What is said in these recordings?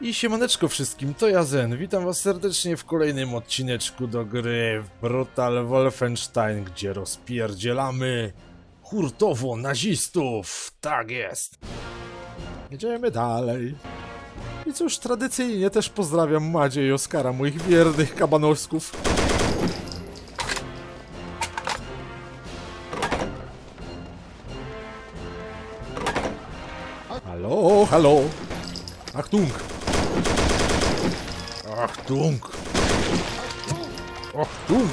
I siemaneczko wszystkim, to ja Zen. Witam was serdecznie w kolejnym odcineczku do gry Brutal Wolfenstein, gdzie rozpierdzielamy hurtowo nazistów. Tak jest. Jedziemy dalej. I cóż, tradycyjnie też pozdrawiam Madzie i Oskara, moich wiernych kabanosków. Halo, halo. Achtung. Achtung. Achtung.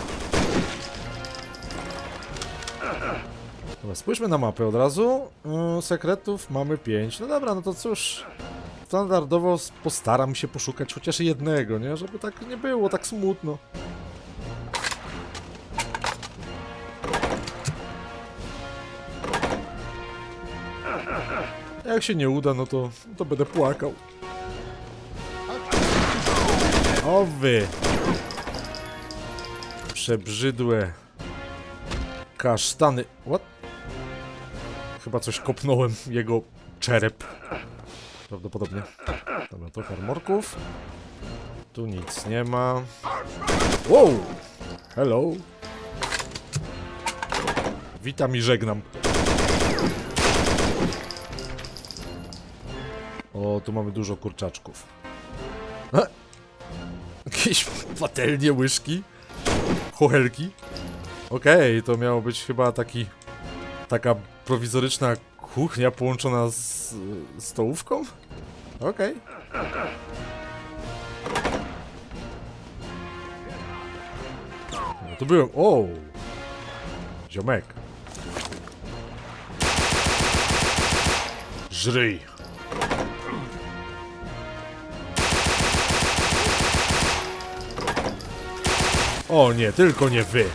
Dobra, spójrzmy na mapę od razu. Yy, sekretów mamy 5. No dobra, no to cóż. Standardowo postaram się poszukać chociaż jednego, nie? Żeby tak nie było, tak smutno. Jak się nie uda, no to, to będę płakał. O wy! Przebrzydłe kasztany. What? Chyba coś kopnąłem jego czerep. Prawdopodobnie. Dobra, to armorków. Tu nic nie ma. Wow! Hello! Witam i żegnam. O, tu mamy dużo kurczaczków. A! Jakieś patelnie, łyżki, chochelki. Okej, to miało być chyba taki... Taka prowizoryczna kuchnia połączona z stołówką? Okej. No tu byłem. O! Ziomek. Żryj. O nie, tylko nie wy.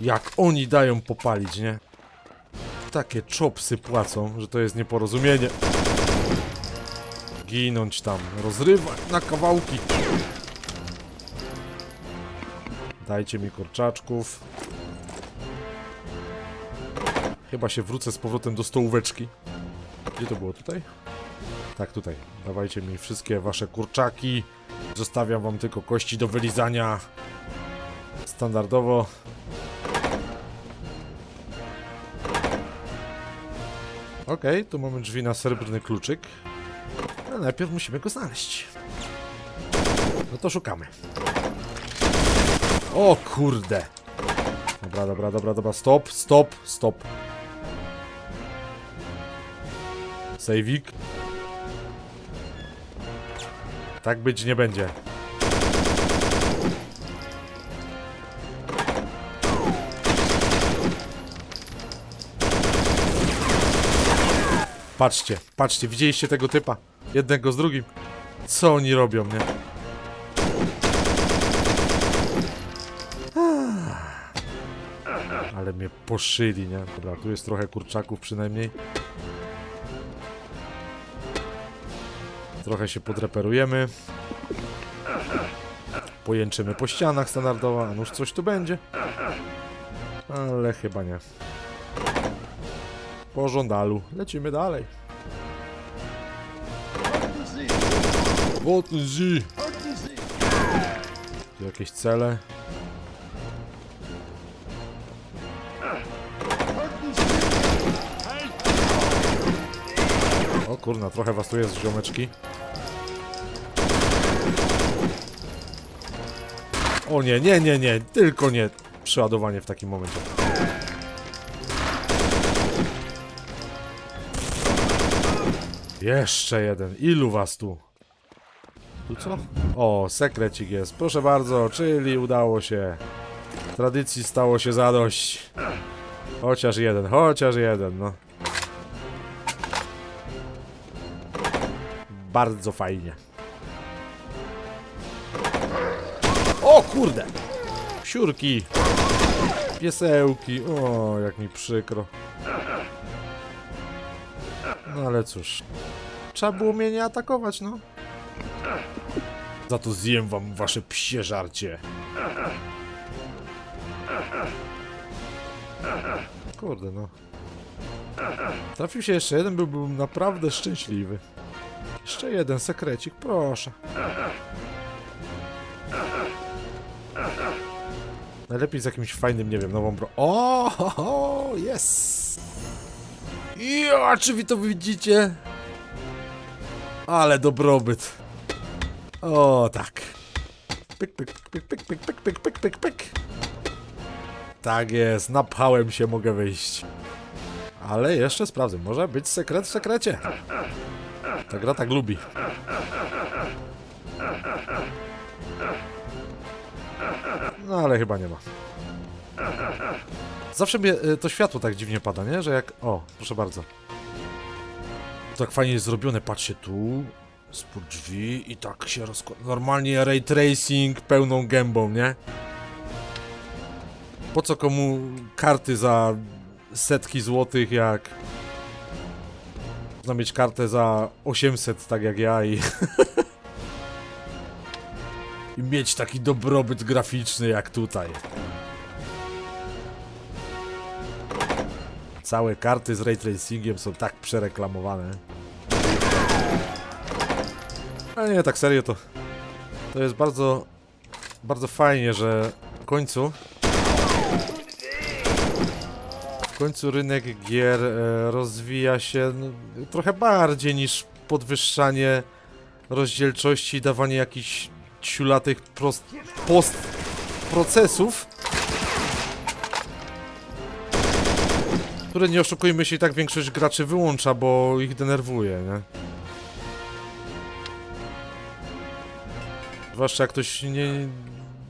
Jak oni dają popalić, nie? Takie czopsy płacą, że to jest nieporozumienie. Ginąć tam, rozrywać na kawałki. Dajcie mi kurczaczków. Chyba się wrócę z powrotem do stołóweczki. Gdzie to było? Tutaj? Tak, tutaj. Dawajcie mi wszystkie wasze kurczaki. Zostawiam wam tylko kości do wylizania. Standardowo. Okej, tu mamy drzwi na srebrny kluczyk. Ale najpierw musimy go znaleźć. No to szukamy. O kurde. Dobra, dobra, dobra, dobra. Stop, stop, stop. Sejwik. Tak być nie będzie. Patrzcie, patrzcie, widzieliście tego typa? Jednego z drugim. Co oni robią, nie? Ale mnie poszyli, nie? Dobra, tu jest trochę kurczaków przynajmniej. Trochę się podreperujemy. Pojęczymy po ścianach standardowo, a nuż coś tu będzie. Ale chyba nie. Po żądalu. Lecimy dalej. Sie! Tu jakieś cele. Kurna, trochę was tu jest, ziomeczki. O nie, nie, nie, nie, tylko nie przeładowanie w takim momencie. Jeszcze jeden. Ilu was tu? Tu co? O, sekrecik jest. Proszę bardzo, czyli udało się. Tradycji stało się zadość. Chociaż jeden, chociaż jeden, no. Bardzo fajnie. O kurde! Siurki! Piesełki! O, jak mi przykro. No ale cóż. Trzeba było mnie nie atakować, no. Za to zjem wam wasze psie żarcie. Kurde no. Trafił się jeszcze jeden, byłbym naprawdę szczęśliwy. Jeszcze jeden sekrecik, proszę. Najlepiej z jakimś fajnym, nie wiem, nową bro... O, yes! Ja, czy wy to widzicie? Ale dobrobyt. O, tak. Pyk, pyk, pyk, pyk, pyk, pyk, pyk, pyk, pyk. Tak jest, napchałem się, mogę wyjść. Ale jeszcze sprawdzę, może być sekret w sekrecie. Ta gra tak lubi. No ale chyba nie ma. Zawsze mnie y, to światło tak dziwnie pada, nie? Że jak... O, proszę bardzo. Tak fajnie jest zrobione, patrzcie tu. Spód drzwi i tak się rozkłada. Normalnie ray tracing pełną gębą, nie? Po co komu karty za setki złotych, jak można mieć kartę za 800, tak jak ja i... I mieć taki dobrobyt graficzny jak tutaj. Całe karty z ray tracingiem są tak przereklamowane. Ale nie, tak serio to... To jest bardzo... Bardzo fajnie, że w końcu... W końcu rynek gier e, rozwija się no, trochę bardziej niż podwyższanie rozdzielczości i dawanie jakichś ciulatych prost, post procesów, które nie oszukujmy się i tak większość graczy wyłącza, bo ich denerwuje, nie? Zwłaszcza jak ktoś nie,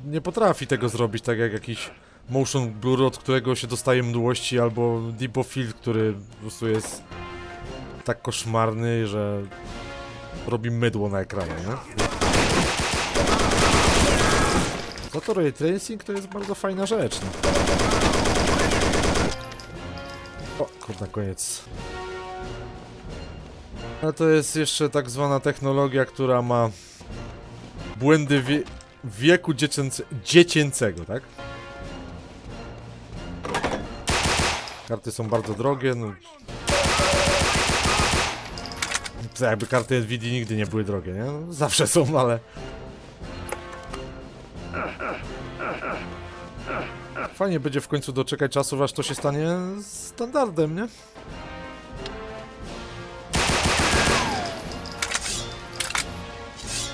nie potrafi tego zrobić, tak jak jakiś motion blur, od którego się dostaje mdłości, albo Deepo Field, który po prostu jest tak koszmarny, że robi mydło na ekranie, nie? Za to ray tracing to jest bardzo fajna rzecz, no. O, kurde, koniec. Ale to jest jeszcze tak zwana technologia, która ma błędy wie wieku dziecięce dziecięcego, tak? Karty są bardzo drogie, no. To jakby karty Nvidia nigdy nie były drogie, nie? No, zawsze są, ale... Fajnie będzie w końcu doczekać czasu, aż to się stanie standardem, nie?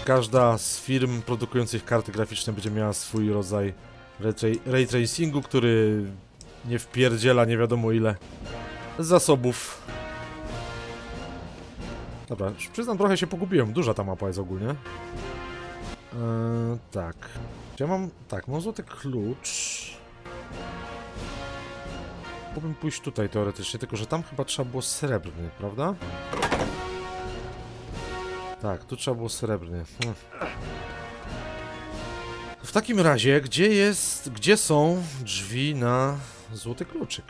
Każda z firm produkujących karty graficzne będzie miała swój rodzaj ray, tra- ray tracingu, który nie wpierdziela nie wiadomo ile zasobów. Dobra, przyznam, trochę się pogubiłem. Duża ta mapa jest ogólnie. Eee, tak. Ja mam... Tak, mam złoty klucz. Mógłbym pójść tutaj teoretycznie, tylko że tam chyba trzeba było srebrny, prawda? Tak, tu trzeba było srebrny. Hm. W takim razie, gdzie jest... Gdzie są drzwi na złoty kluczyk?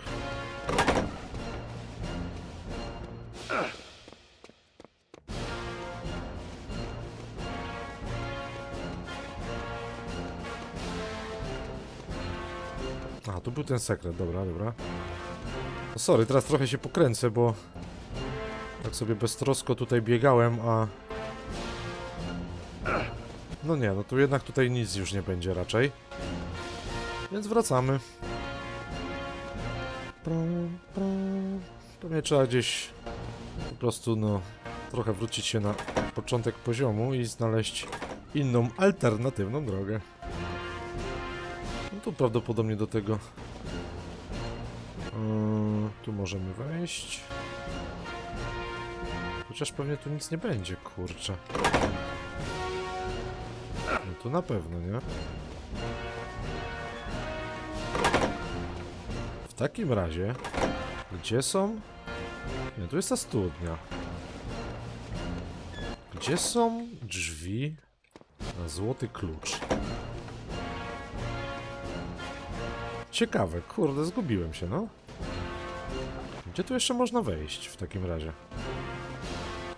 A, tu był ten sekret, dobra, dobra. No sorry, teraz trochę się pokręcę, bo tak sobie beztrosko tutaj biegałem, a... No nie, no tu jednak tutaj nic już nie będzie raczej. Więc wracamy. Pewnie trzeba gdzieś po prostu, no, trochę wrócić się na początek poziomu i znaleźć inną, alternatywną drogę. No tu prawdopodobnie do tego. Yy, tu możemy wejść. Chociaż pewnie tu nic nie będzie, kurczę. No tu na pewno, nie? Takim razie, gdzie są? Nie, tu jest ta studnia. Gdzie są drzwi na złoty klucz? Ciekawe, kurde, zgubiłem się, no. Gdzie tu jeszcze można wejść w takim razie?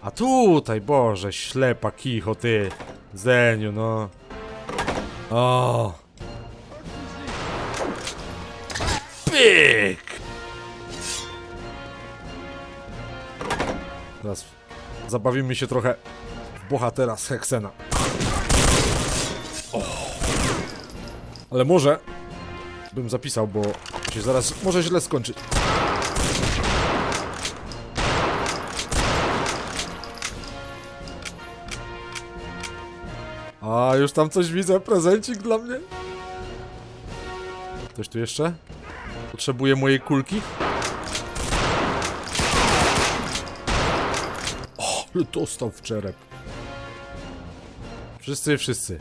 A tutaj, Boże, ślepa kicho, ty. Zeniu, no. O. Teraz zabawimy się trochę w bohatera z Heksena. O. Ale może bym zapisał, bo się zaraz może źle skończyć. A, już tam coś widzę, prezencik dla mnie. Ktoś tu jeszcze? Potrzebuje mojej kulki? dostał w czerep. Wszyscy, wszyscy.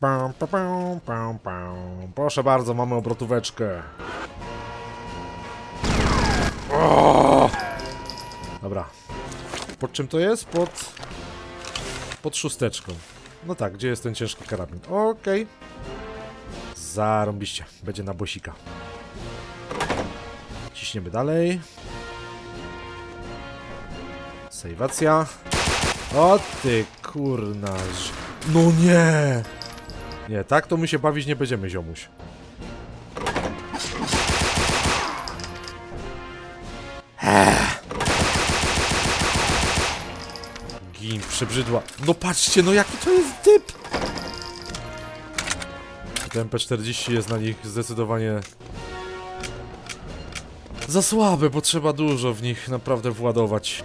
Pam, pam, pam, pam, pam. Proszę bardzo, mamy obrotóweczkę. O! Dobra. Pod czym to jest? Pod... Pod szósteczką. No tak, gdzie jest ten ciężki karabin? Okej. Zarąbiście. Będzie na bosika. Ciśniemy dalej. Sejwacja. O ty kurnaż. No nie! Nie, tak to my się bawić nie będziemy, ziomuś. Gin, przebrzydła. No patrzcie, no jaki to jest typ! Ten MP40 jest na nich zdecydowanie za słabe, bo trzeba dużo w nich naprawdę władować.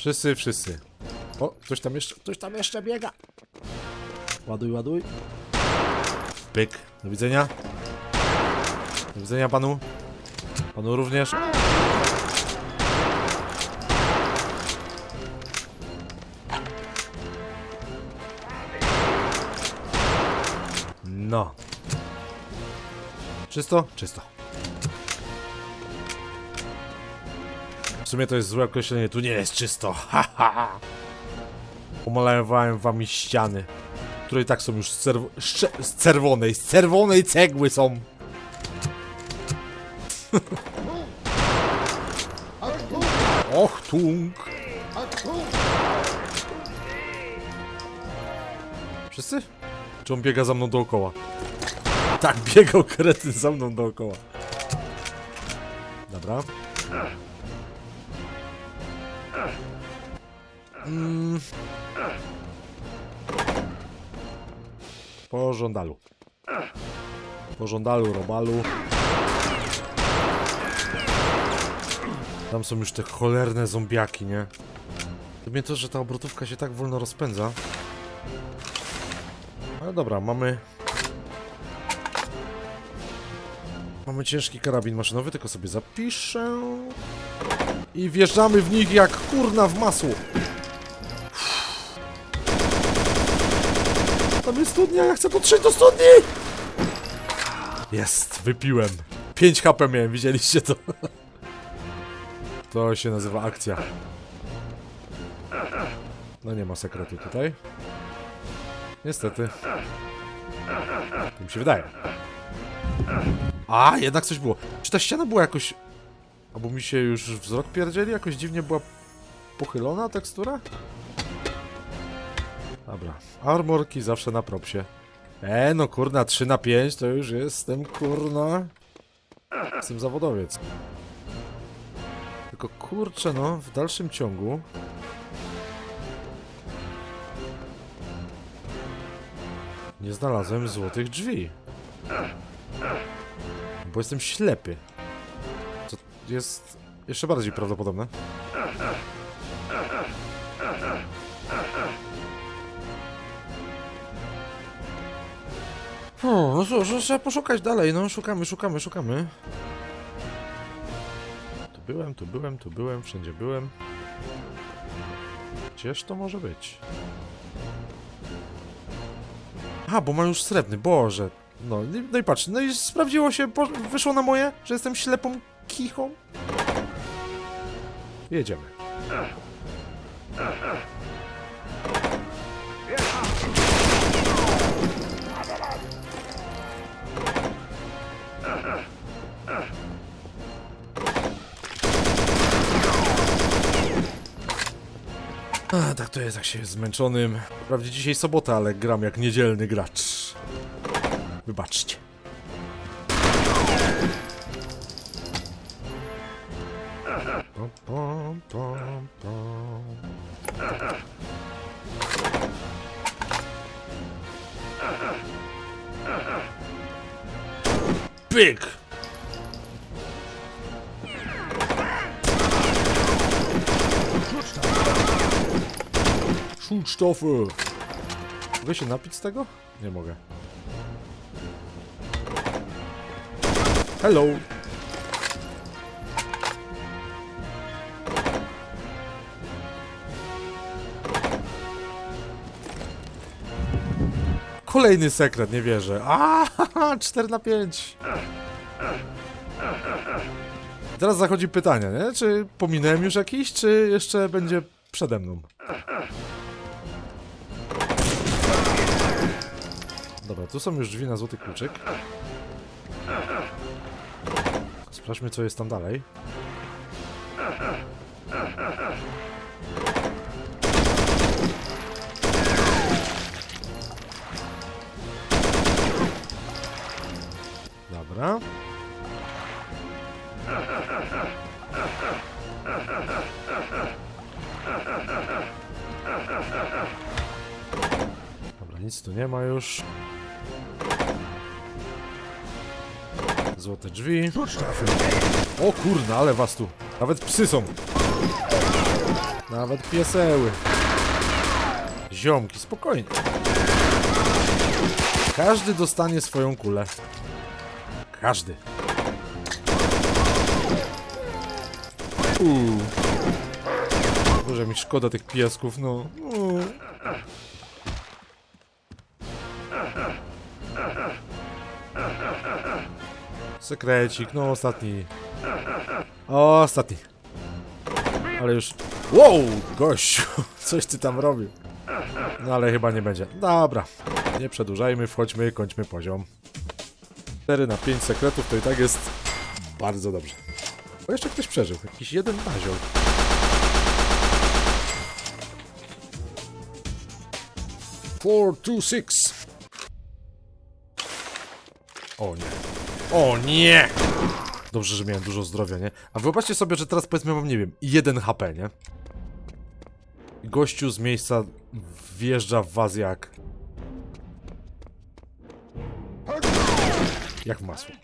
Wszyscy, wszyscy. O, ktoś tam jeszcze, ktoś tam jeszcze biega. Ładuj, ładuj. Pyk. Do widzenia. Do widzenia panu. Panu również. No. Czysto? Czysto. Sumie to jest złe określenie, tu nie jest czysto. Ha, ha, ha. Pomalowałem ściany, które i tak są już z, szcze- z czerwonej, z czerwonej cegły są. Och, tung. Wszyscy? Czy on biega za mną dookoła? Tak, biegał kretyn za mną dookoła. Dobra. Po żądalu. Po żądalu, robalu. Tam są już te cholerne zombiaki, nie? To mnie to, że ta obrotówka się tak wolno rozpędza. Ale dobra, mamy... Mamy ciężki karabin maszynowy, tylko sobie zapiszę. I wjeżdżamy w nich jak kurna w masło. Tam jest studnia, ja chcę dotrzeć do studni! Jest, wypiłem. 5 HP miałem, widzieliście to? To się nazywa akcja. No nie ma sekretu tutaj. Niestety. Tak mi się wydaje. A, jednak coś było. Czy ta ściana była jakoś... Albo mi się już wzrok pierdzieli? Jakoś dziwnie była pochylona tekstura? Dobra. Armorki zawsze na propsie. E, no kurna, 3 na 5 to już jestem kurna... Jestem zawodowiec. Tylko kurczę no, w dalszym ciągu... Nie znalazłem złotych drzwi. Bo jestem ślepy. Co jest jeszcze bardziej prawdopodobne. O, no cóż, no trzeba poszukać dalej, no szukamy, szukamy, szukamy. Tu byłem, tu byłem, tu byłem, wszędzie byłem. Gdzież to może być? Aha, bo mam już srebrny, Boże. No, no i patrz, no i sprawdziło się, wyszło na moje, że jestem ślepą kichą. Jedziemy. A, tak to jest, jak się jest zmęczonym. Wprawdzie dzisiaj sobota, ale gram jak niedzielny gracz. Wybaczcie. Pom, pom, pom, pom. Pyk! Schutstoffe! Mogę się napić z tego? Nie mogę. Hello! Kolejny sekret, nie wierzę. A, 4 na 5. Teraz zachodzi pytanie, nie? Czy pominąłem już jakiś, czy jeszcze będzie przede mną? Dobra, tu są już drzwi na złoty kluczyk. Sprawdźmy, co jest tam dalej. Dobra. Dobra, nic tu nie ma już. Złote drzwi. O kurna, ale was tu. Nawet psy są. Nawet pieseły. Ziomki, spokojnie. Każdy dostanie swoją kulę. Każdy. Uuu. Boże, mi szkoda tych piesków, no. Uuu. Sekrecik, no ostatni. Ostatni. Ale już... Wow, gościu, coś ty tam robił. No ale chyba nie będzie. Dobra, nie przedłużajmy, wchodźmy, kończmy poziom. 4 na 5 sekretów to i tak jest bardzo dobrze. Bo jeszcze ktoś przeżył, jakiś jeden naziol. Four, two, six. O nie. O nie! Dobrze, że miałem dużo zdrowia, nie? A wyobraźcie sobie, że teraz powiedzmy mam, nie wiem, jeden HP, nie? Gościu z miejsca wjeżdża w was jak... Jak w masło.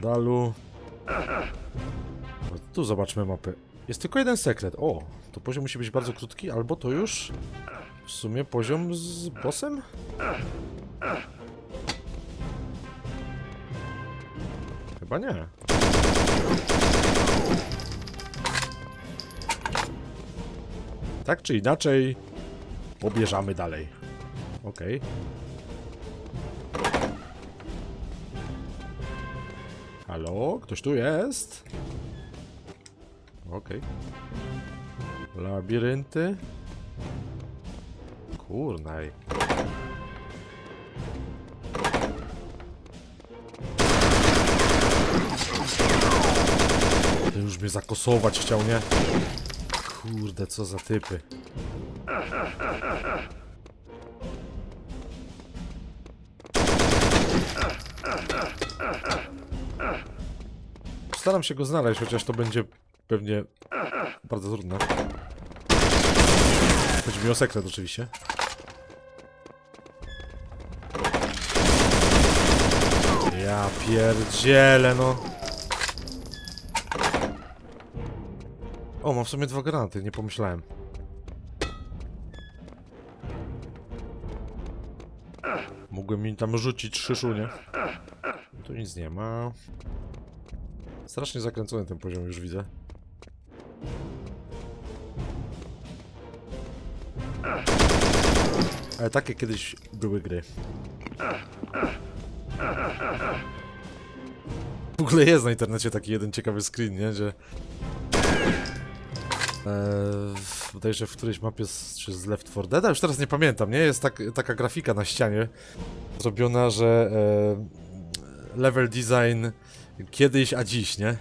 Po żądalu. No, Tu zobaczmy mapę. Jest tylko jeden sekret. O, to poziom musi być bardzo krótki, albo to już w sumie poziom z bossem? Chyba nie. Tak czy inaczej, pobierzamy dalej. Okej. Halo? Ktoś tu jest? Okej. Labirynty? Kurnaj. Ten już mnie zakosować chciał, nie? Kurde, co za typy. Staram się go znaleźć, chociaż to będzie pewnie bardzo trudne. Chodzi mi o sekret oczywiście. Ja pierdzielę, no. O, mam w sumie dwa granaty, nie pomyślałem. Mogłem mi tam rzucić szyszunie. Tu nic nie ma. Strasznie zakręcony ten poziom już widzę. Ale takie kiedyś były gry. W ogóle jest na internecie taki jeden ciekawy screen, nie? Że... Eee, w którejś mapie z, czy z Left 4 Dead, już teraz nie pamiętam, nie? Jest tak, taka grafika na ścianie zrobiona, że e, level design kiedyś, a dziś, nie?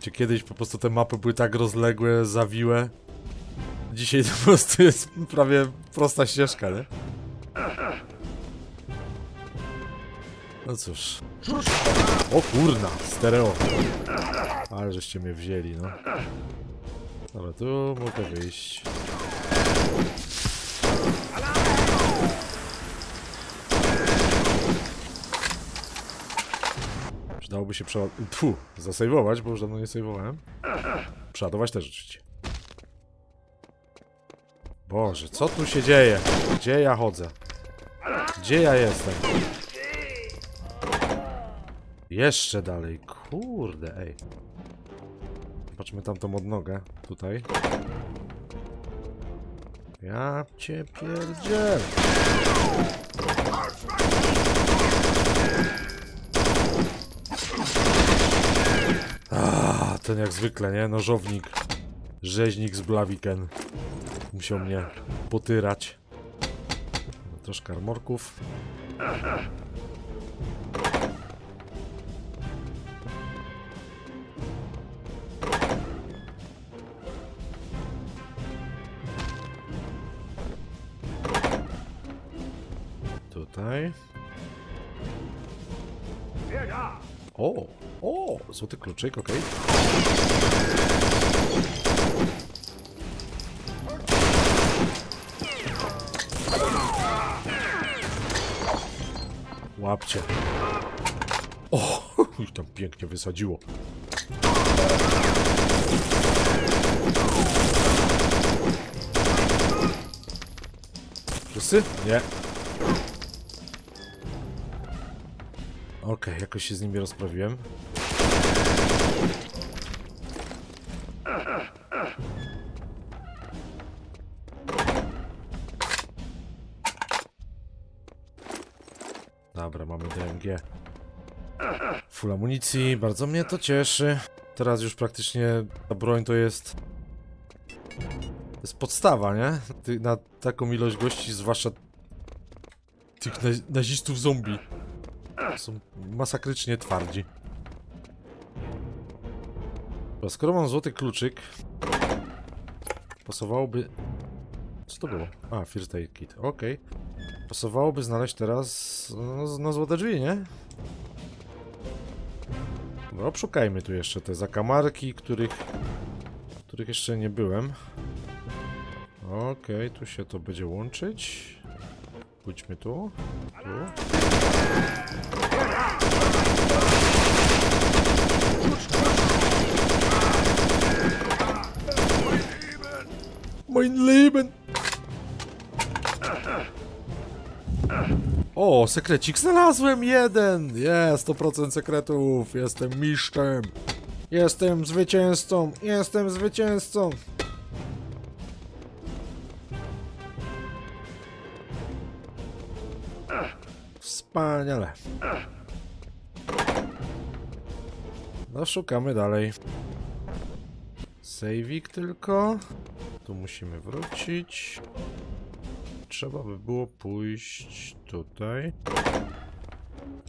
Gdzie kiedyś po prostu te mapy były tak rozległe, zawiłe. Dzisiaj to po prostu jest prawie prosta ścieżka, nie? No cóż. O kurna, stereo. Ale żeście mnie wzięli, no. Dobra, tu mogę wyjść. Przydałoby się przeładować. Tfu, zasejwować, bo już dawno nie sejwowałem. Przeładować też oczywiście. Boże, co tu się dzieje? Gdzie ja chodzę? Gdzie ja jestem? Jeszcze dalej, kurde, ej. Zobaczmy tamtą odnogę, tutaj. Ja cię pierdzielę. A, ten jak zwykle, nie? Nożownik. Rzeźnik z Blaviken. Musiał mnie potyrać. Troszkę armorków. Złoty kluczyk, okej. Łapcie. O, już tam pięknie wysadziło. Wszyscy? Nie. Okej, jakoś się z nimi rozprawiłem. Dobra, mamy DMG. Full amunicji, bardzo mnie to cieszy. Teraz już praktycznie ta broń to jest... To jest podstawa, nie? Na taką ilość gości, zwłaszcza tych na nazistów zombie. Są masakrycznie twardzi. Dobra, skoro mam złoty kluczyk, pasowałoby... Co to było? A, First Aid Kit, okej. Pasowałoby znaleźć teraz no, no złote drzwi, nie? No, obszukajmy tu jeszcze te zakamarki, których... których jeszcze nie byłem. Okej, tu się to będzie łączyć. Pójdźmy tu. Tu. Mein Leben! O, sekrecik znalazłem jeden! Jest, 100% sekretów! Jestem mistrzem! Jestem zwycięzcą! Jestem zwycięzcą! Wspaniale. No, szukamy dalej. Sejwik tylko. Tu musimy wrócić. Trzeba by było pójść tutaj.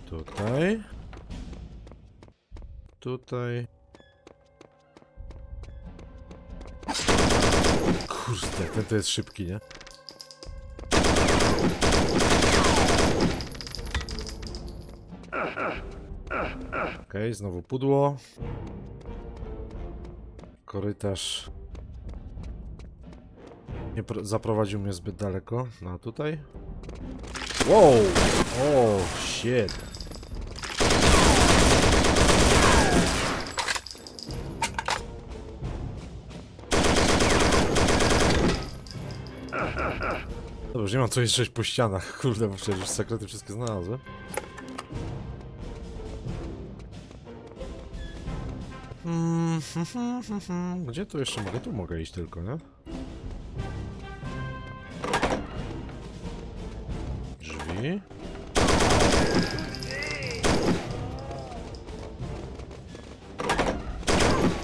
Tutaj. Tutaj. Kurde, ten to jest szybki, nie? Okej, znowu pudło. Korytarz. Nie pro- zaprowadził mnie zbyt daleko. No tutaj. Wow! O, shit. Dobrze, nie mam co jeszcze po ścianach, kurde, bo przecież już sekrety wszystkie znalazłem. Mm, hmm, hmm, hmm, hmm. Gdzie tu jeszcze mogę? Tu mogę iść tylko, nie?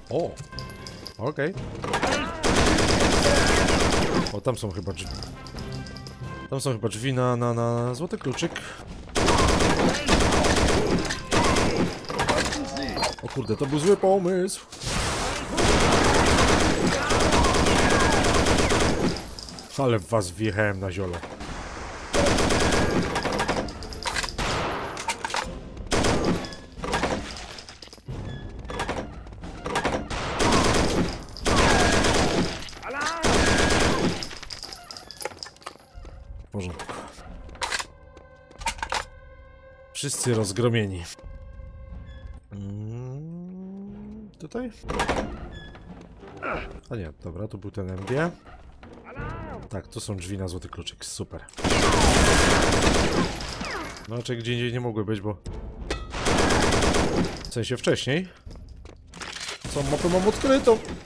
O! Okej. O, tam są chyba drzwi. Tam są chyba drzwi na, na, na złoty kluczyk. O kurde, to był zły pomysł. Ale was wjechałem na ziole. W porządku. Wszyscy rozgromieni. Mm, tutaj? A nie, dobra, to był ten MG. Tak, to są drzwi na złoty kluczyk, super. No, czy gdzie indziej nie mogły być, bo... W sensie wcześniej. Co, mapę mam odkrytą. To.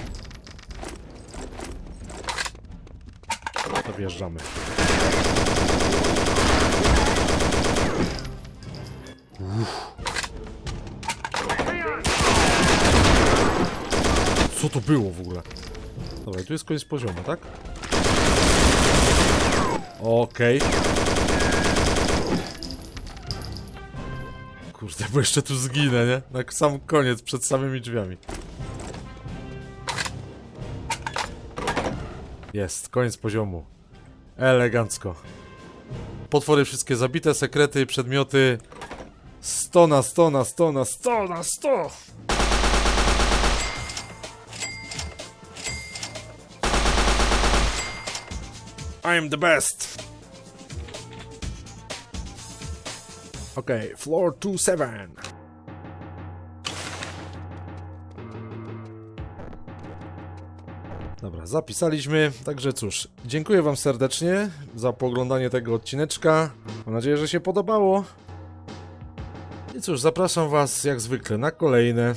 Było w ogóle? Dobra, tu jest koniec poziomu, tak? Okej. Kurde, bo jeszcze tu zginę, nie? Na sam koniec, przed samymi drzwiami. Jest, koniec poziomu. Elegancko. Potwory wszystkie zabite, sekrety, przedmioty. 100 na 100 na 100 na 100 na 100! I'm the best. Okay, floor 27. Dobra, zapisaliśmy. Także cóż, dziękuję Wam serdecznie za poglądanie tego odcineczka. Mam nadzieję, że się podobało. I cóż, zapraszam Was jak zwykle na kolejne.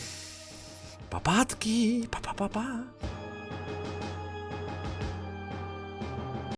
Papatki! Pa, pa, pa, pa.